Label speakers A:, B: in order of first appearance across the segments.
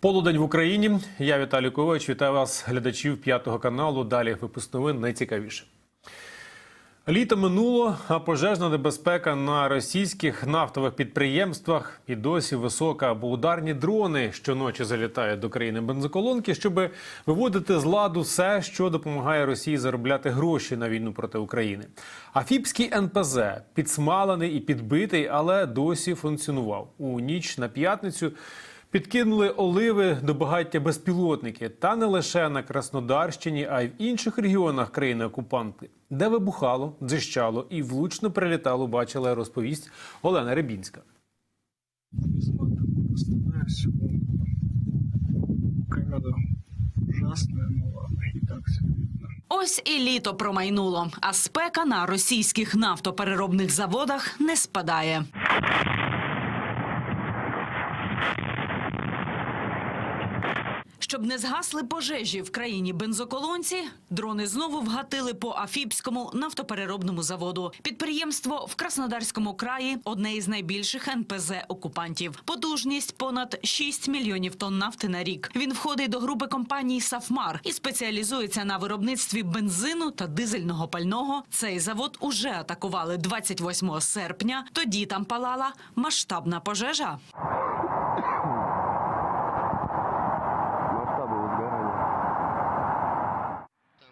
A: Полудень в Україні. Я Віталій Ковач. Вітаю вас, глядачів п'ятого каналу. Далі випуск новин найцікавіше. Літо минуло, а пожежна небезпека на російських нафтових підприємствах і досі висока, бо ударні дрони щоночі залітають до країни бензоколонки, щоб виводити з ладу все, що допомагає Росії заробляти гроші на війну проти України. А фіпський НПЗ підсмалений і підбитий, але досі функціонував у ніч на п'ятницю. Підкинули оливи до багаття безпілотники, та не лише на Краснодарщині, а й в інших регіонах країни окупанти, де вибухало, дзищало і влучно прилітало, бачила розповість Олена Рибінська.
B: Ось і літо промайнуло, а спека на російських нафтопереробних заводах не спадає. Щоб не згасли пожежі в країні бензоколонці, дрони знову вгатили по Афіпському нафтопереробному заводу. Підприємство в Краснодарському краї одне із найбільших НПЗ окупантів. Потужність понад 6 мільйонів тонн нафти на рік. Він входить до групи компаній Сафмар і спеціалізується на виробництві бензину та дизельного пального. Цей завод уже атакували 28 серпня. Тоді там палала масштабна пожежа.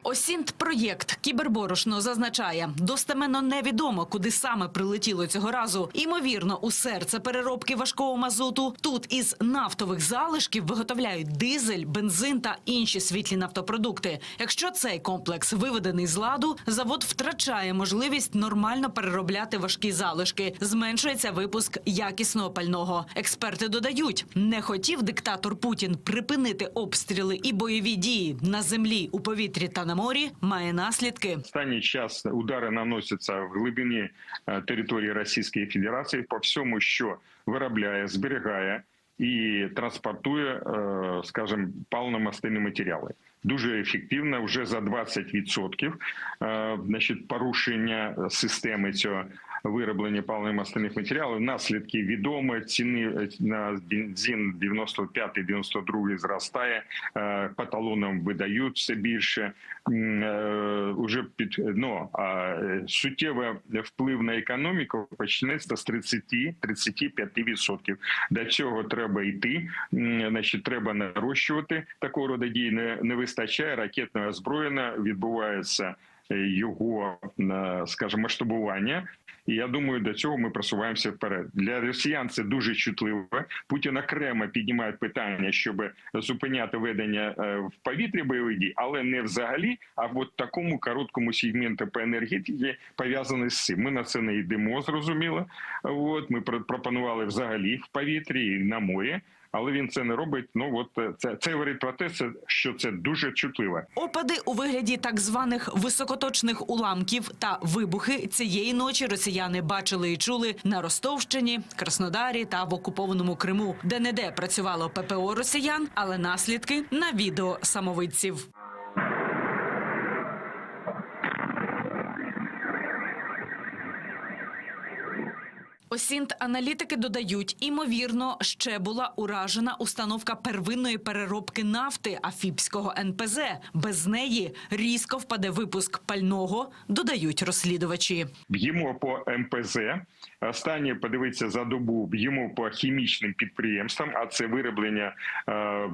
B: Осінт-проєкт Кіберборошно зазначає, достеменно невідомо, куди саме прилетіло цього разу. Імовірно, у серце переробки важкого мазуту. Тут із нафтових залишків виготовляють дизель, бензин та інші світлі нафтопродукти. Якщо цей комплекс виведений з ладу, завод втрачає можливість нормально переробляти важкі залишки. Зменшується випуск якісного пального. Експерти додають, не хотів диктатор Путін припинити обстріли і бойові дії на землі, у повітрі та на морі. Має наслідки.
C: Останній час удари наносяться в глибині е, території Російської Федерації по всьому, що виробляє, зберігає і транспортує, е, скажімо, паливно-мастильні матеріали. Дуже ефективно, вже за 20% е, значить, порушення системи цього вироблення паливно-мастильних матеріалів. Наслідки відомі. Ціни е, на бензин 95-92 зростає, е, по талонам видають все більше. Е, Уже під ну, а суттєвий вплив на економіку почнеться з 30-35%. До цього треба йти. Значить, треба нарощувати такого роду дії. Не, не вистачає ракетного озброєння, відбувається його, е, скажімо, масштабування. І я думаю, до цього ми просуваємося вперед. Для росіян це дуже чутливо. Путін окремо піднімає питання, щоб зупиняти ведення е, в повітрі бойових дій, але не взагалі, а в от такому короткому сегменту по енергетиці пов'язаний з цим. Ми на це не йдемо, зрозуміло. От ми пропонували взагалі в повітрі і на морі. Але він це не робить. Ну от е, це це говорить про те, що це дуже чутливо.
B: Опади у вигляді так званих високоточних уламків та вибухи цієї ночі росіяни бачили і чули на Ростовщині, Краснодарі та в окупованому Криму, де не де працювало ППО росіян, але наслідки на відео самовидців. Осінт аналітики додають, імовірно, ще була уражена установка первинної переробки нафти Афіпського НПЗ. Без неї різко впаде випуск пального, додають розслідувачі.
C: б'ємо по МПЗ. Останнє подивитися за добу, б'ємо по хімічним підприємствам, а це вироблення е, е,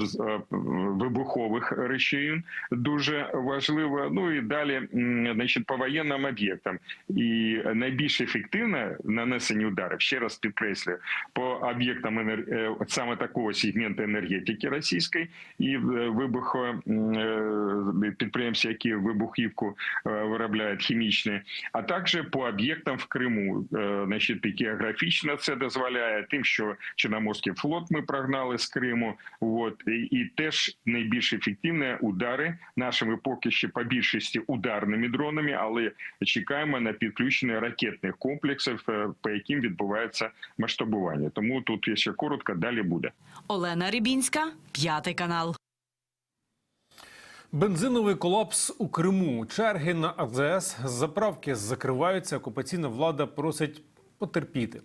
C: вибухових речей дуже важливо. Ну і далі, значить, по воєнним об'єктам. І найбільш ефективне нанесення ударів, ще раз підкреслюю, по об'єктам енер- е, саме такого сегменту енергетики російської і е, вибухо е, підприємств, які вибухівку виробляють хімічні, а також по об'єктам в Криму. Значить, географічно це дозволяє тим, що Чорноморський флот ми прогнали з Криму. От і, і теж найбільш ефективні удари нашими поки що по більшості ударними дронами, але чекаємо на підключення ракетних комплексів, по яким відбувається масштабування. Тому тут я ще коротко далі буде.
B: Олена Рібінська, п'ятий канал.
A: Бензиновий колапс у Криму. Черги на АЗС, заправки закриваються. Окупаційна влада просить потерпіти.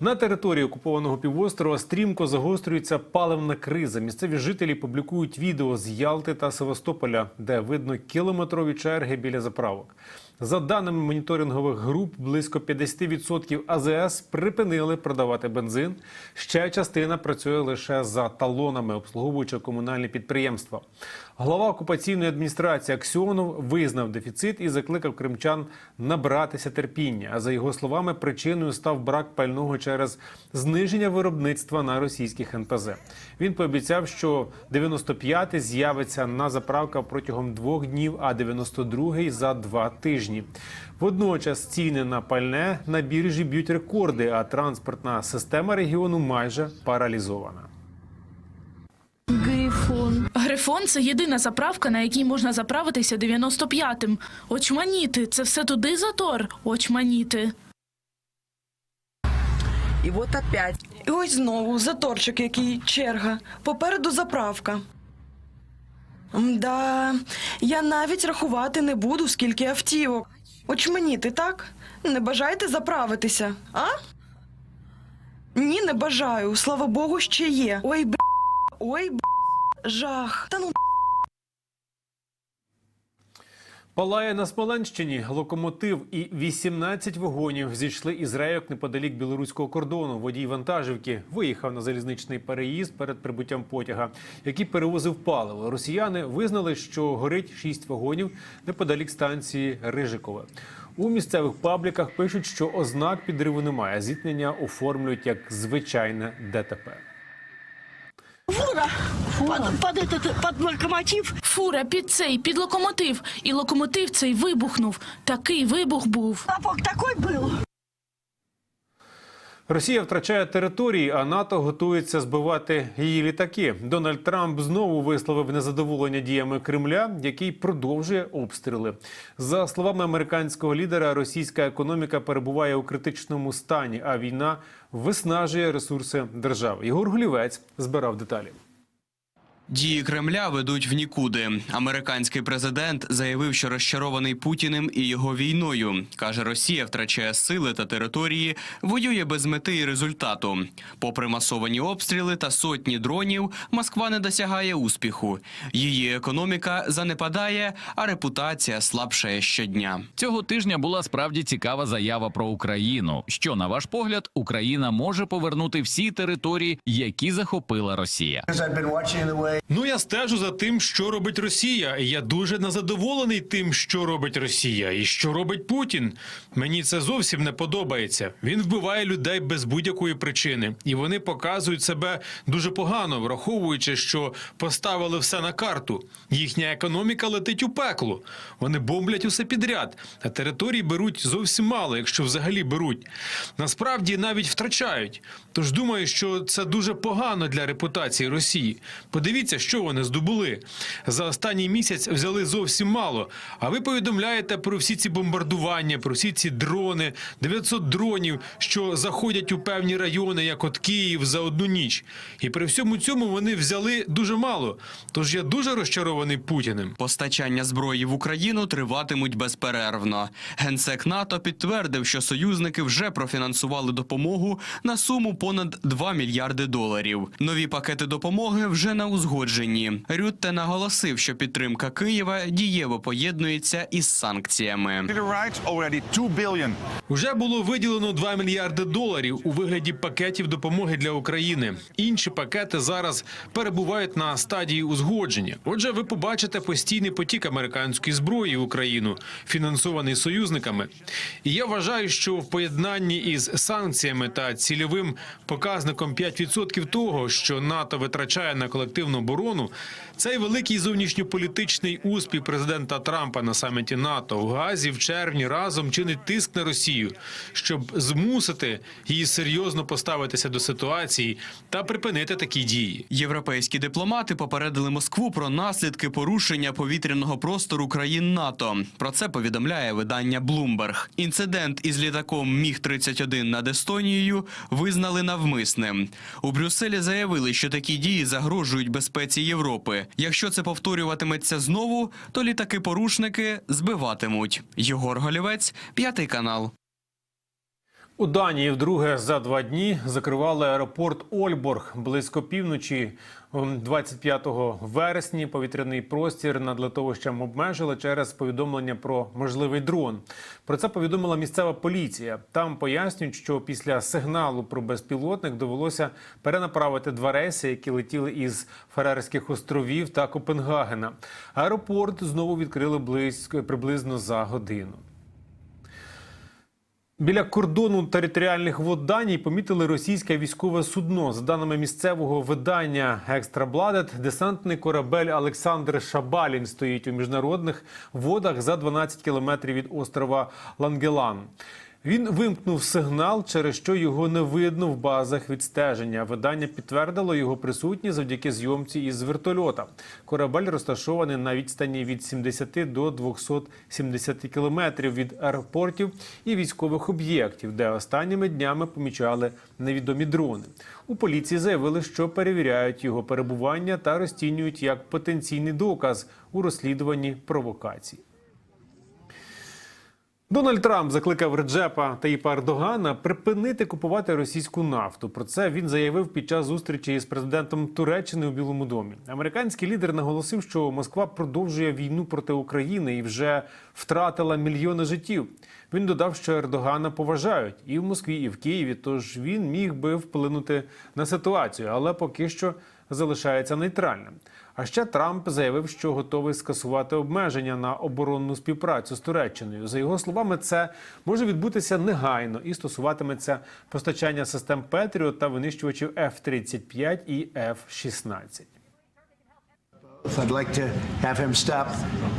A: На території окупованого півострова стрімко загострюється паливна криза. Місцеві жителі публікують відео з Ялти та Севастополя, де видно кілометрові черги біля заправок. За даними моніторингових груп, близько 50% АЗС припинили продавати бензин. Ще частина працює лише за талонами, обслуговуючи комунальні підприємства. Глава окупаційної адміністрації Аксьонов визнав дефіцит і закликав кримчан набратися терпіння. А за його словами, причиною став брак пального через зниження виробництва на російських НПЗ. Він пообіцяв, що 95-й з'явиться на заправках протягом двох днів, а 92-й – за два тижні. Водночас ціни на пальне на біржі б'ють рекорди, а транспортна система регіону майже паралізована.
D: Грифон це єдина заправка, на якій можна заправитися 95-м. Очманіти, це все туди затор. Очманіти.
E: И вот опять.
F: І ось знову заторчик, який черга. Попереду заправка. Да, я навіть рахувати не буду, скільки автівок. Очманіти, так? Не бажаєте заправитися, а? Ні, не бажаю. Слава Богу, ще є. Ой, б... ой, б... жах. Та ну
A: Палає на Смоленщині локомотив і 18 вагонів зійшли із рейок неподалік білоруського кордону. Водій вантажівки виїхав на залізничний переїзд перед прибуттям потяга, який перевозив паливо. Росіяни визнали, що горить 6 вагонів неподалік станції Рижикове. У місцевих пабліках пишуть, що ознак підриву немає. Зіткнення оформлюють як звичайне ДТП.
G: Под, під, під, під локомотив
D: Фура під цей, під локомотив. І локомотив цей вибухнув. Такий вибух був.
G: тапок такой был.
A: Росія втрачає території, а НАТО готується збивати її літаки. Дональд Трамп знову висловив незадоволення діями Кремля, який продовжує обстріли. За словами американського лідера, російська економіка перебуває у критичному стані, а війна виснажує ресурси держави. Єгор Гулівець збирав деталі.
H: Дії Кремля ведуть в нікуди. Американський президент заявив, що розчарований Путіним і його війною. каже, Росія втрачає сили та території, воює без мети і результату. Попри масовані обстріли та сотні дронів, Москва не досягає успіху. Її економіка занепадає, а репутація слабшає щодня.
I: Цього тижня була справді цікава заява про Україну. Що, на ваш погляд, Україна може повернути всі території, які захопила Росія?
J: Ну я стежу за тим, що робить Росія. Я дуже незадоволений тим, що робить Росія, і що робить Путін. Мені це зовсім не подобається. Він вбиває людей без будь-якої причини, і вони показують себе дуже погано, враховуючи, що поставили все на карту. Їхня економіка летить у пекло. Вони бомблять усе підряд, а території беруть зовсім мало, якщо взагалі беруть. Насправді навіть втрачають. Тож думаю, що це дуже погано для репутації Росії. Подивіться, що вони здобули. За останній місяць взяли зовсім мало. А ви повідомляєте про всі ці бомбардування, про всі ці дрони, 900 дронів, що заходять у певні райони, як от Київ, за одну ніч. І при всьому цьому вони взяли дуже мало. Тож я дуже розчарований Путіним.
H: Постачання зброї в Україну триватимуть безперервно. Генсек НАТО підтвердив, що союзники вже профінансували допомогу на суму понад 2 мільярди доларів. Нові пакети допомоги вже на узгодженні. Рютте наголосив, що підтримка Києва дієво поєднується із санкціями.
J: Уже було виділено 2 мільярди доларів у вигляді пакетів допомоги для України. Інші пакети зараз перебувають на стадії узгодження. Отже, ви побачите постійний потік американської зброї в Україну, фінансований союзниками. І я вважаю, що в поєднанні із санкціями та цільовим показником 5% того, що НАТО витрачає на колективну оборону, цей великий зовнішньополітичний успіх президента Трампа на саміті НАТО в Газі в червні разом чинить тиск на Росію, щоб змусити її серйозно поставитися до ситуації та припинити такі дії.
H: Європейські дипломати попередили Москву про наслідки порушення повітряного простору країн НАТО. Про це повідомляє видання Bloomberg. Інцидент із літаком Міг 31 над Естонією визнали навмисним. У Брюсселі заявили, що такі дії загрожують безпеці Європи. Якщо це повторюватиметься знову, то літаки-порушники збиватимуть. Єгор Голівець, п'ятий канал.
A: У Данії вдруге за два дні закривали аеропорт Ольборг близько півночі. м, 25 вересні повітряний простір над литовищем обмежили через повідомлення про можливий дрон. Про це повідомила місцева поліція. Там пояснюють, що після сигналу про безпілотник довелося перенаправити два рейси, які летіли із Фарерських островів та Копенгагена. Аеропорт знову відкрили близько приблизно за годину. Біля кордону територіальних вод Данії помітили російське військове судно. За даними місцевого видання Екстрабладет, десантний корабель Олександр Шабалін стоїть у міжнародних водах за 12 кілометрів від острова Лангелан. Він вимкнув сигнал, через що його не видно в базах відстеження. Видання підтвердило його присутність завдяки зйомці із вертольота. Корабель розташований на відстані від 70 до 270 кілометрів від аеропортів і військових об'єктів, де останніми днями помічали невідомі дрони. У поліції заявили, що перевіряють його перебування та розцінюють як потенційний доказ у розслідуванні провокацій. Дональд Трамп закликав Реджепа Таїпа Ердогана припинити купувати російську нафту. Про це він заявив під час зустрічі із президентом Туреччини у Білому домі. Американський лідер наголосив, що Москва продовжує війну проти України і вже втратила мільйони життів. Він додав, що Ердогана поважають і в Москві, і в Києві. Тож він міг би вплинути на ситуацію, але поки що залишається нейтральним. А ще Трамп заявив, що готовий скасувати обмеження на оборонну співпрацю з Туреччиною. За його словами, це може відбутися негайно і стосуватиметься постачання систем Петріот та винищувачів F-35 і F-16.
E: I'd like to have him stop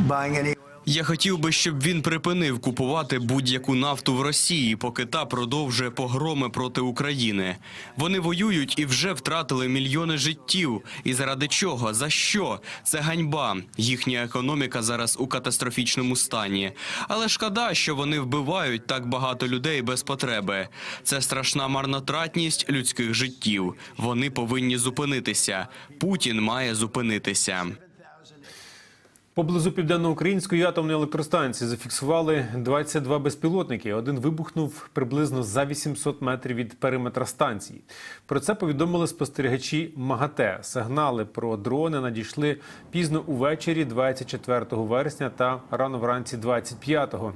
E: buying any
H: Я хотів би, щоб він припинив купувати будь-яку нафту в Росії, поки та продовжує погроми проти України. Вони воюють і вже втратили мільйони життів. І заради чого? За що? Це ганьба. Їхня економіка зараз у катастрофічному стані. Але шкода, що вони вбивають так багато людей без потреби. Це страшна марнотратність людських життів. Вони повинні зупинитися. Путін має зупинитися.
A: Поблизу південноукраїнської атомної електростанції зафіксували 22 безпілотники. Один вибухнув приблизно за 800 метрів від периметра станції. Про це повідомили спостерігачі МАГАТЕ. Сигнали про дрони надійшли пізно увечері 24 вересня та рано вранці 25-го.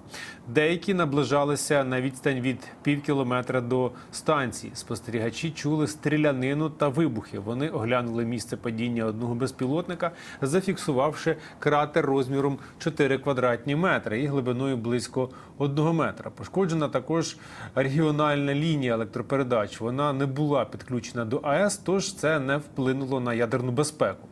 A: Деякі наближалися на відстань від пів кілометра до станції. Спостерігачі чули стрілянину та вибухи. Вони оглянули місце падіння одного безпілотника, зафіксувавши кратер розміром 4 квадратні метри і глибиною близько 1 метра. Пошкоджена також регіональна лінія електропередач. Вона не була підключена до АЕС, тож це не вплинуло на ядерну безпеку.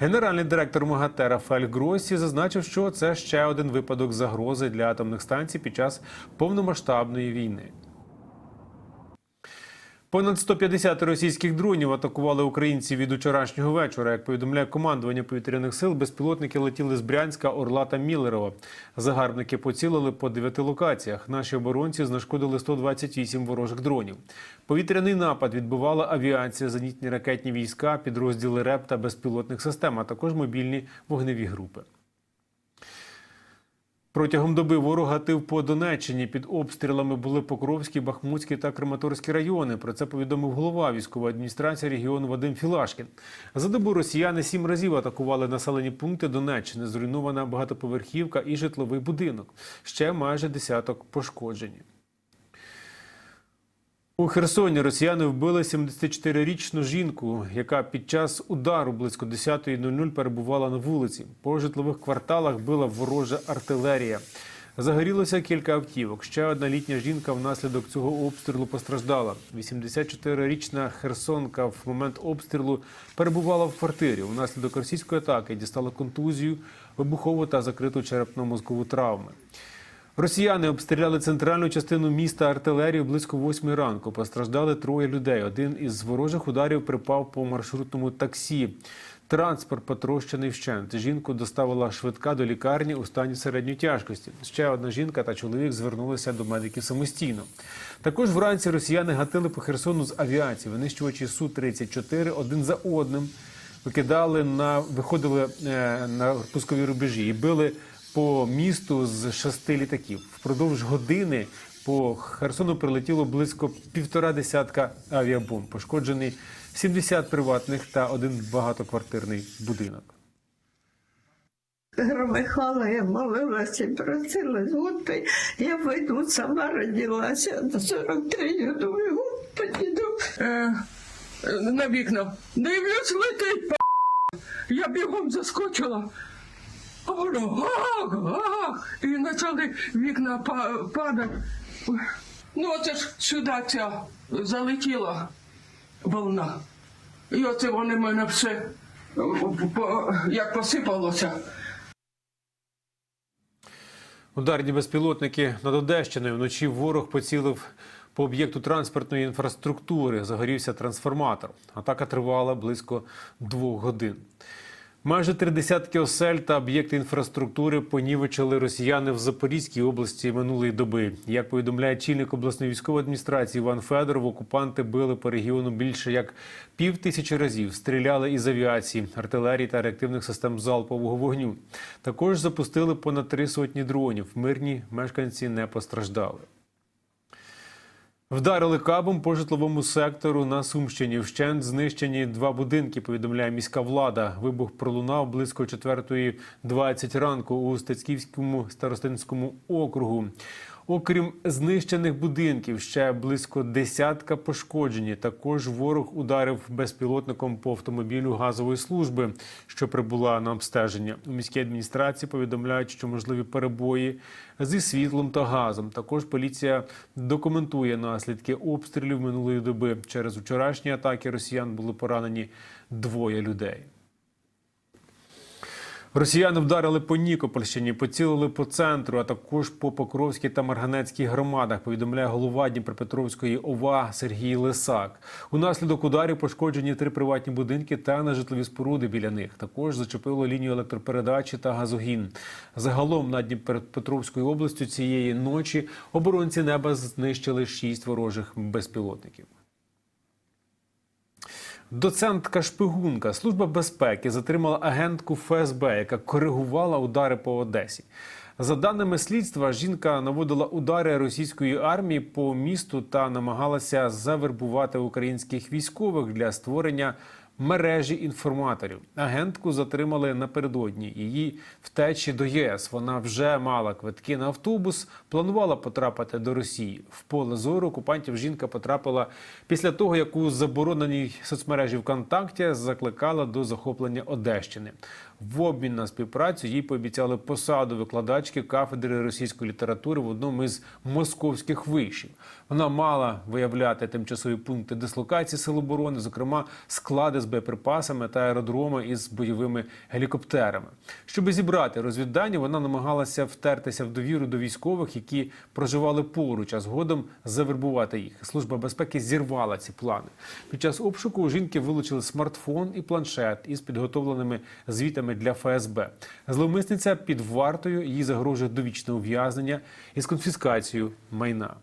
A: Генеральний директор МАГАТЕ Рафаель Гросі зазначив, що це ще один випадок загрози для атомних станцій під час повномасштабної війни. Понад 150 російських дронів атакували українців від вчорашнього вечора. Як повідомляє командування повітряних сил, безпілотники летіли з Брянська, Орла та Міллерова. Загарбники поцілили по дев'яти локаціях. Наші оборонці знешкодили 128 ворожих дронів. Повітряний напад відбувала авіація, зенітні ракетні війська, підрозділи РЕП та безпілотних систем, а також мобільні вогневі групи. Протягом доби ворог гатив по Донеччині. Під обстрілами були Покровський, Бахмутський та Краматорський райони. Про це повідомив голова військової адміністрації регіону Вадим Філашкін. За добу росіяни сім разів атакували населені пункти Донеччини. Зруйнована багатоповерхівка і житловий будинок. Ще майже десяток пошкоджені. У Херсоні росіяни вбили 74-річну жінку, яка під час удару близько 10.00 перебувала на вулиці. По житлових кварталах била ворожа артилерія. Загорілося кілька автівок. Ще одна літня жінка внаслідок цього обстрілу постраждала. 84-річна херсонка в момент обстрілу перебувала в квартирі. Внаслідок російської атаки дістала контузію, вибухову та закриту черепно-мозкову травми. Росіяни обстріляли центральну частину міста артилерію близько восьми ранку. Постраждали троє людей. Один із ворожих ударів припав по маршрутному таксі. Транспорт потрощений вщент. Жінку доставила швидка до лікарні у стані середньої тяжкості. Ще одна жінка та чоловік звернулися до медиків самостійно. Також вранці росіяни гатили по Херсону з авіації. Винищувачі су 34 один за одним викидали на виходили е, на пускові рубежі і били по місту з шести літаків. Впродовж години По Херсону прилетіло близько півтора десятка авіабомб. Пошкоджений 70 приватних та один багатоквартирний будинок.
G: Громихала, я молилася і просила, Господи, я вийду, сама родилася до 43, я думаю, Господи,
K: е, на вікна. Дивлюсь, летить п***. Я бігом заскочила. Воно гах, і почали вікна па- падати. Ну, оце ж сюди ця залетіла волна. І оце вони мене все як посипалося.
A: Ударні безпілотники над Одещиною. Вночі ворог поцілив по об'єкту транспортної інфраструктури. Загорівся трансформатор. Атака тривала близько двох годин. Майже три десятки осель та об'єкти інфраструктури понівечили росіяни в Запорізькій області минулої доби. Як повідомляє чільник обласної військової адміністрації Іван Федоров, окупанти били по регіону більше як пів тисячі разів, стріляли із авіації, артилерії та реактивних систем залпового вогню. Також запустили понад три сотні дронів. Мирні мешканці не постраждали. Вдарили кабом по житловому сектору на Сумщині. Вщент знищені два будинки. Повідомляє міська влада. Вибух пролунав близько 4.20 ранку у Стецьківському старостинському округу. Окрім знищених будинків, ще близько десятка пошкоджені. Також ворог ударив безпілотником по автомобілю газової служби, що прибула на обстеження. У міській адміністрації повідомляють, що можливі перебої зі світлом та газом. Також поліція документує наслідки обстрілів минулої доби. Через вчорашні атаки росіян були поранені двоє людей. Росіяни вдарили по Нікопольщині, поцілили по центру, а також по Покровській та Марганецькій громадах. Повідомляє голова Дніпропетровської ОВА Сергій Лисак. Унаслідок ударів пошкоджені три приватні будинки та нежитлові споруди біля них. Також зачепило лінію електропередачі та газогін. Загалом на Дніпропетровською областю цієї ночі оборонці неба знищили шість ворожих безпілотників. Доцентка шпигунка служба безпеки затримала агентку ФСБ, яка коригувала удари по Одесі. За даними слідства, жінка наводила удари російської армії по місту та намагалася завербувати українських військових для створення мережі інформаторів. Агентку затримали напередодні її втечі до ЄС. Вона вже мала квитки на автобус, планувала потрапити до Росії. В поле зору окупантів жінка потрапила після того, як у забороненій соцмережі ВКонтакті закликала до захоплення Одещини. В обмін на співпрацю їй пообіцяли посаду викладачки кафедри російської літератури в одному із московських вишів. Вона мала виявляти тимчасові пункти дислокації сил оборони, зокрема склади з боєприпасами та аеродроми із бойовими гелікоптерами. Щоб зібрати розвіддані, вона намагалася втертися в довіру до військових, які проживали поруч, а згодом завербувати їх. Служба безпеки зірвала ці плани. Під час обшуку жінки вилучили смартфон і планшет із підготовленими звітами для ФСБ. Зловмисниця під вартою їй загрожує довічне ув'язнення із конфіскацією майна.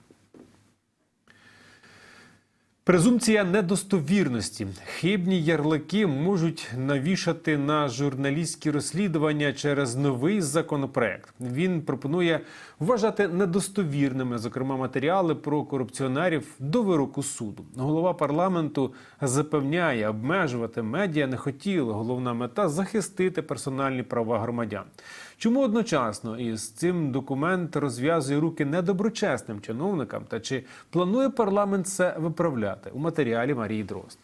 A: Презумпція недостовірності. Хибні ярлики можуть навішати на журналістські розслідування через новий законопроект. Він пропонує вважати недостовірними, зокрема, матеріали про корупціонерів до вироку суду. Голова парламенту запевняє, обмежувати медіа не хотіли. Головна мета захистити персональні права громадян. Чому одночасно із цим документ розв'язує руки недоброчесним чиновникам та чи планує парламент це виправляти у матеріалі Марії Дрозд?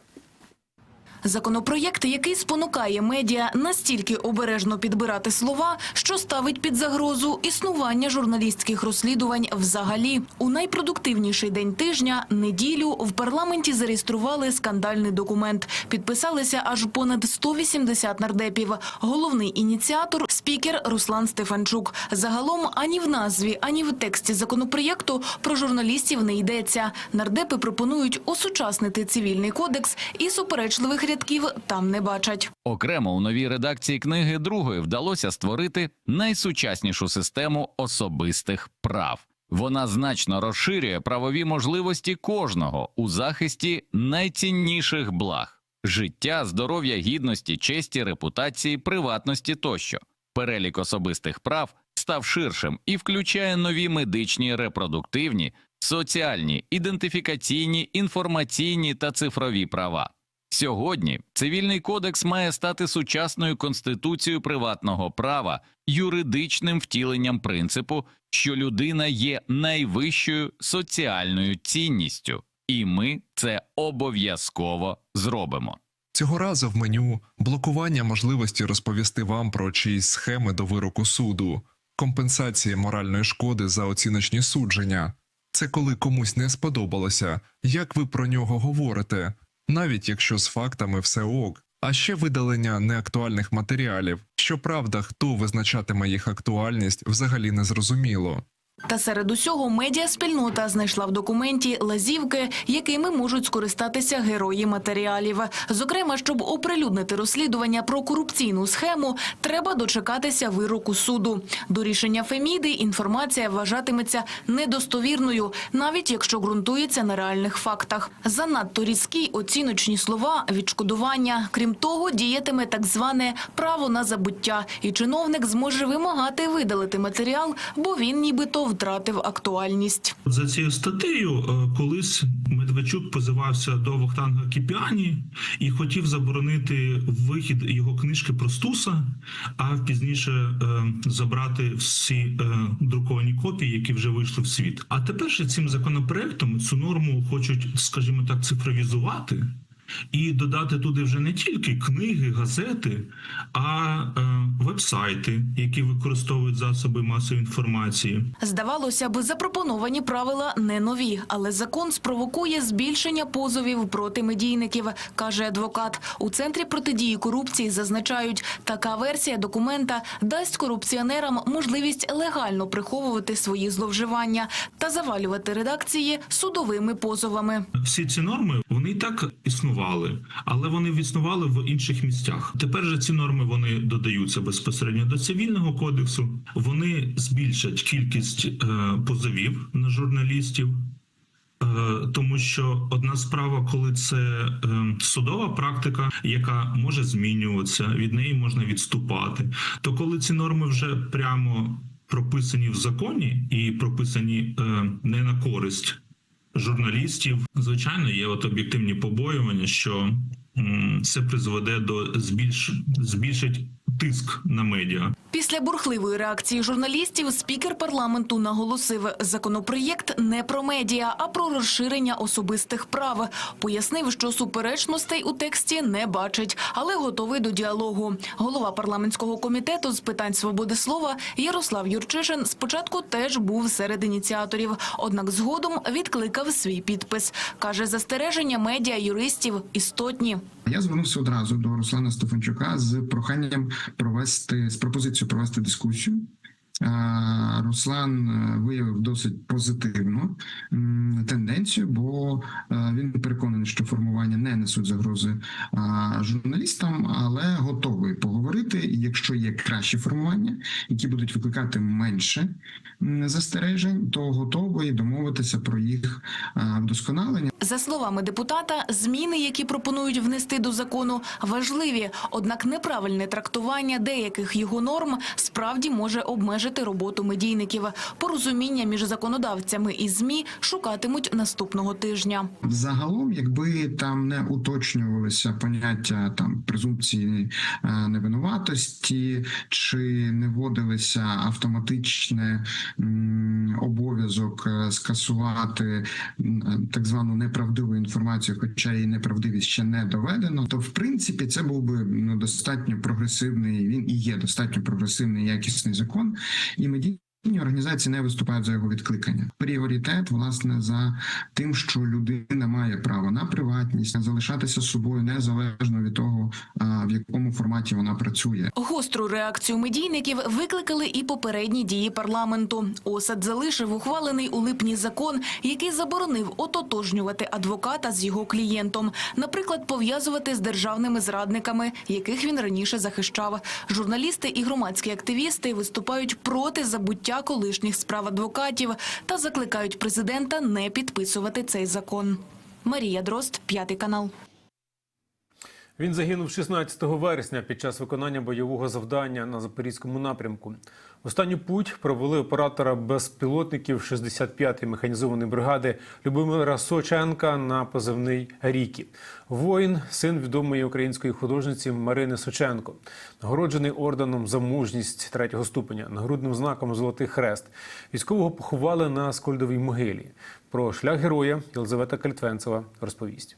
D: Законопроєкт, який спонукає медіа настільки обережно підбирати слова, що ставить під загрозу існування журналістських розслідувань взагалі. У найпродуктивніший день тижня, неділю, в парламенті зареєстрували скандальний документ. Підписалися аж понад 180 нардепів. Головний ініціатор – спікер Руслан Стефанчук. Загалом ані в назві, ані в тексті законопроєкту про журналістів не йдеться. Нардепи пропонують осучаснити цивільний кодекс і суперечливих рядків там не бачать.
I: Окремо у новій редакції книги другої вдалося створити найсучаснішу систему особистих прав. Вона значно розширює правові можливості кожного у захисті найцінніших благ життя, здоров'я, гідності, честі, репутації, приватності тощо. Перелік особистих прав став ширшим і включає нові медичні, репродуктивні соціальні, ідентифікаційні, інформаційні та цифрові права. Сьогодні цивільний кодекс має стати сучасною конституцією приватного права, юридичним втіленням принципу, що людина є найвищою соціальною цінністю, і ми це обов'язково зробимо.
L: Цього разу в меню блокування можливості розповісти вам про чиїсь схеми до вироку суду, компенсація моральної шкоди за оціночні судження. Це коли комусь не сподобалося, як ви про нього говорите, навіть якщо з фактами все ок. А ще видалення неактуальних матеріалів. Щоправда, хто визначатиме їх актуальність, взагалі не зрозуміло.
D: Та серед усього медіаспільнота знайшла в документі лазівки, якими можуть скористатися герої матеріалів. Зокрема, щоб оприлюднити розслідування про корупційну схему, треба дочекатися вироку суду. До рішення Феміди інформація вважатиметься недостовірною, навіть якщо ґрунтується на реальних фактах. Занадто різкі оціночні слова, відшкодування. Крім того, діятиме так зване право на забуття, і чиновник зможе вимагати видалити матеріал, бо він нібито втратив актуальність.
M: За цією статтею е, колись Медведчук позивався до Вахтанга Кіпіані і хотів заборонити вихід його книжки про Стуса, а пізніше е, забрати всі е, друковані копії, які вже вийшли в світ. А тепер ще цим законопроектом цю норму хочуть, скажімо так, цифровізувати. І додати туди вже не тільки книги, газети, а е, вебсайти, які використовують засоби масової інформації.
D: Здавалося б, запропоновані правила не нові, але закон спровокує збільшення позовів проти медійників, каже адвокат. У центрі протидії корупції зазначають, така версія документа дасть корупціонерам можливість легально приховувати свої зловживання та завалювати редакції судовими позовами.
M: Всі ці норми вони і так існували, але вони існували в інших місцях. Тепер же ці норми вони додаються безпосередньо до цивільного кодексу. Вони збільшать кількість е, позовів на журналістів. Е, Тому що одна справа, коли це е, судова практика, яка може змінюватися, від неї можна відступати. То коли ці норми вже прямо прописані в законі і прописані е, не на користь журналістів, звичайно, є от об'єктивні побоювання, що це призведе до збільш збільшить тиск на медіа.
D: Після бурхливої реакції журналістів спікер парламенту наголосив, законопроєкт не про медіа, а про розширення особистих прав. Пояснив, що суперечностей у тексті не бачить, але готовий до діалогу. Голова парламентського комітету з питань свободи слова Ярослав Юрчишин спочатку теж був серед ініціаторів, однак згодом відкликав свій підпис. Каже, застереження медіа юристів істотні.
N: Я звернувся одразу до Руслана Стефанчука з проханням провести з пропозицією провести дискусію. Руслан е, виявив досить позитивну тенденцію, бо е, він переконаний, що формування не несуть загрози журналістам, але готовий поговорити. Якщо є кращі формування, які будуть викликати менше застережень, то готовий домовитися про їх вдосконалення.
D: За словами депутата, зміни, які пропонують внести до закону, важливі, однак неправильне трактування деяких його норм справді може обмежити роботу медійників. Порозуміння між законодавцями і змі шукатимуть наступного тижня.
N: Загалом, якби там не уточнювалися поняття там презумпції е, невинуватості, чи не вводилися автоматичне обов'язок е, скасувати так звану неправдиву інформацію, хоча її неправдивість ще не доведено, то в принципі це був би ну достатньо прогресивний. Він і є достатньо прогресивний якісний закон, і медійні організації не виступають за його відкликання. Пріоритет, власне, за тим, що людина має право на приватність, залишатися собою незалежно від того, в якому форматі вона працює.
D: Гостру реакцію медійників викликали і попередні дії парламенту. Осад залишив ухвалений у липні закон, який заборонив ототожнювати адвоката з його клієнтом, наприклад, пов'язувати з державними зрадниками, яких він раніше захищав. Журналісти і громадські активісти виступають проти забуття колишніх справ адвокатів та закликають президента не підписувати цей закон. Марія Дрозд, п'ятий канал.
A: Він загинув 16 вересня під час виконання бойового завдання на запорізькому напрямку. Останню путь провели оператора безпілотників 65-ї механізованої бригади Любомира Соченка на позивний Рікі. Воїн, син відомої української художниці Марини Соченко, нагороджений орденом за мужність третього ступеня, нагрудним знаком Золотий Хрест. Військового поховали на Скольдовій могилі. Про шлях героя Єлизавета Кальтвенцева розповість.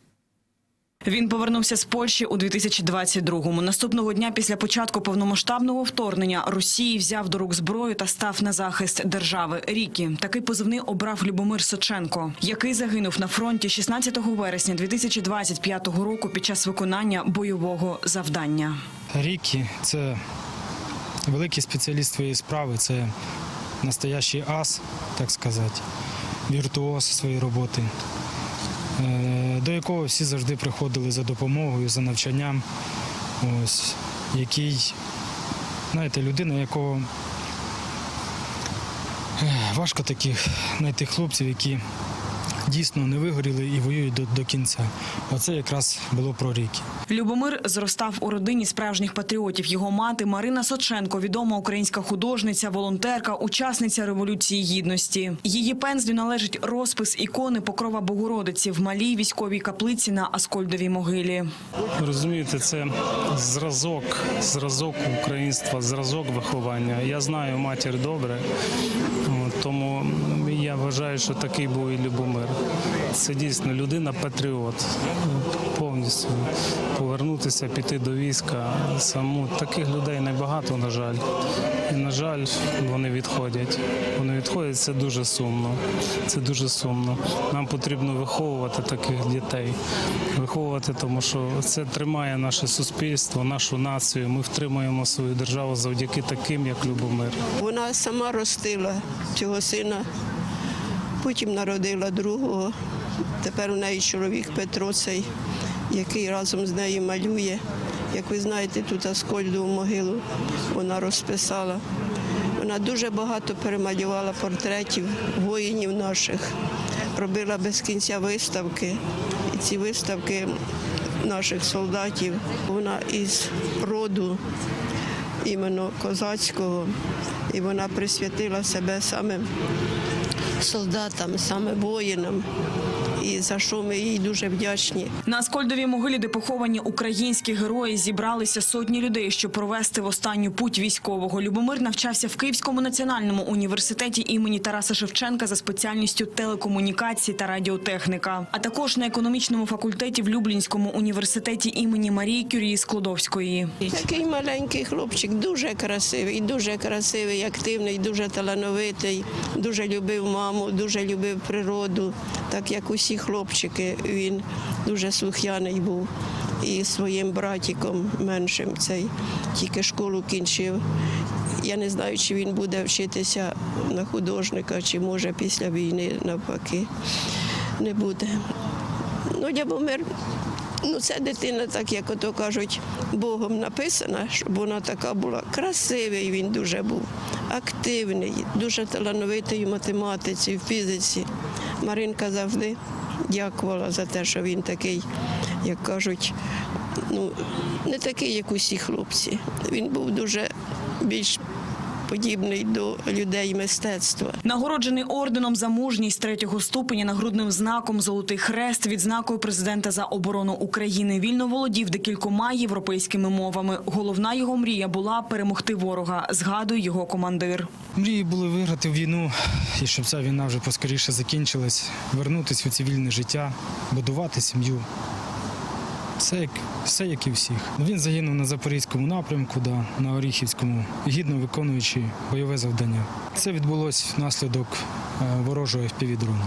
F: Він повернувся з Польщі у 2022-му. Наступного дня після початку повномасштабного вторгнення Росії взяв до рук зброю та став на захист держави. Рікі такий позивний обрав Любомир Соченко, який загинув на фронті 16 вересня 2025 року під час виконання бойового завдання.
O: Рікі це великий спеціаліст своєї справи, це настоящий ас, так сказати, віртуоз своєї роботи, е, до якого всі завжди приходили за допомогою, за навчанням. Ось, який, знаєте, людина, якого е, важко таких знайти хлопців, які дійсно не вигоріли і воюють до, до кінця. Оце якраз було про ріки.
F: Любомир зростав у родині справжніх патріотів. Його мати Марина Соченко, відома українська художниця, волонтерка, учасниця революції гідності. Її пензлю належить розпис ікони Покрова Богородиці в малій військовій каплиці на Аскольдовій могилі.
O: Розумієте, це зразок, зразок українства, зразок виховання. Я знаю матір добре, тому я вважаю, що такий був і Любомир. Це дійсно людина-патріот. Повністю повернутися, піти до війська. Саму таких людей небагато, на жаль. І, на жаль, вони відходять. Вони відходять, це дуже сумно. Це дуже сумно. Нам потрібно виховувати таких дітей. Виховувати, тому що це тримає наше суспільство, нашу націю. Ми втримуємо свою державу завдяки таким, як Любомир.
G: Вона сама ростила цього сина, потім народила другого. Тепер у неї чоловік Петро цей, який разом з нею малює. Як ви знаєте, тут Аскольдову могилу вона розписала. Вона дуже багато перемалювала портретів воїнів наших, робила без кінця виставки. І ці виставки наших солдатів, вона із роду іменно козацького, і вона присвятила себе саме солдатам, саме воїнам. І за що ми їй дуже вдячні.
F: На Аскольдовій могилі, де поховані українські герої, зібралися сотні людей, щоб провести в останню путь військового. Любомир навчався в Київському національному університеті імені Тараса Шевченка за спеціальністю телекомунікації та радіотехніка, а також на економічному факультеті в Люблінському університеті імені Марії Кюрії Склодовської.
G: Такий маленький хлопчик, дуже красивий, дуже красивий, активний, дуже талановитий, дуже любив маму, дуже любив природу. Так як усі хлопчики, він дуже слух'яний був. І своїм братиком меншим цей тільки школу кінчив. Я не знаю, чи він буде вчитися на художника, чи може після війни навпаки не буде. Ну, Любомир, ну це дитина, так як ото кажуть, Богом написана, щоб вона така була. Красивий він дуже був, активний, дуже талановитий в математиці, в фізиці. Маринка завжди дякувала за те, що він такий, як кажуть, ну, не такий, як усі хлопці. Він був дуже більш подібний до людей мистецтва.
F: Нагороджений орденом за мужність третього ступеня, нагрудним знаком Золотий хрест, відзнакою президента за оборону України. Вільно володів декількома європейськими мовами. Головна його мрія була перемогти ворога. Згадує його командир.
O: Мрії були виграти війну, і щоб ця війна вже поскоріше закінчилась, вернутися в цивільне життя, будувати сім'ю. Все як, все як і всіх. Він загинув на Запорізькому напрямку, да, на Оріхівському, гідно виконуючи бойове завдання. Це відбулось внаслідок е, ворожого впівдрону.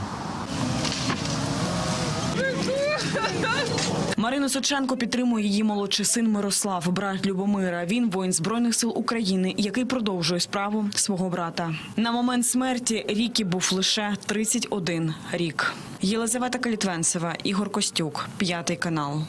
F: Марину Соченко підтримує її молодший син Мирослав, брат Любомира. Він воїн збройних сил України, який продовжує справу свого брата. На момент смерті Рікі був лише 31 рік. Єлизавета Калітвенцева, Ігор Костюк, п'ятий канал.